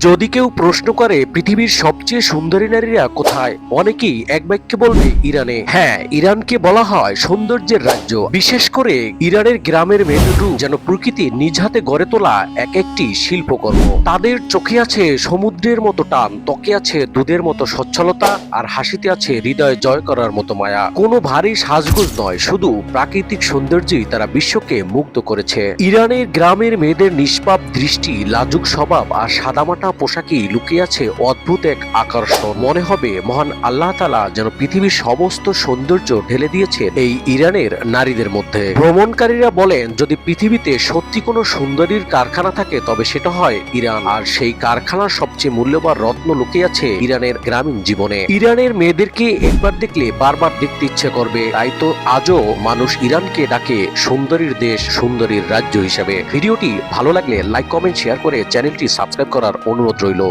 যদি কেউ প্রশ্ন করে, পৃথিবীর সবচেয়ে সুন্দরী নারীরা কোথায়? অনেকেই এক বাক্যে বলবে, ইরানে। হ্যাঁ ইরানকে বলা হয় সৌন্দর্যের রাজ্য। বিশেষ করে ইরানের গ্রামের মেয়েটু যেন প্রকৃতি নিজ হাতে গড়ে তোলা এক একটি শিল্পকর্ম। তাদের চোখে আছে সমুদ্রের মতো টান, ত্বকে আছে দুধের মতো সচ্ছলতা, আর হাসিতে আছে হৃদয় জয় করার মতো মায়া। কোনো ভারী সাজগোজ নয়, শুধু প্রাকৃতিক সৌন্দর্যই তারা বিশ্বকে মুগ্ধ করেছে। ইরানের গ্রামের মেয়েদের নিষ্পাপ দৃষ্টি, লাজুক স্বভাব আর সাদামাটা পোশাকেই লুকিয়ে আছে অদ্ভুত এক আকর্ষণ। মনে হবে মহান আল্লাহ তালা যেন পৃথিবীর সমস্ত সৌন্দর্য ঢেলে দিয়েছে এই ইরানের নারীদের মধ্যে। ভ্রমণকারীরা বলেন, যদি পৃথিবীতে সত্যি কোনো সুন্দরীর কারখানা থাকে, তবে সেটা হয় ইরান। আর সেই কারখানার সবচেয়ে মূল্যবান রত্ন লুকিয়ে আছে ইরানের গ্রামীণ জীবনে। ইরানের মেয়েদেরকে একবার দেখলে বারবার দেখতে ইচ্ছে করবে। তাই তো আজও মানুষ ইরানকে ডাকে সুন্দরীর দেশ, সুন্দরীর রাজ্য হিসেবে। ভিডিওটি ভালো লাগলে লাইক, কমেন্ট, শেয়ার করে চ্যানেলটি সাবস্ক্রাইব করার অনুরোধ রইল।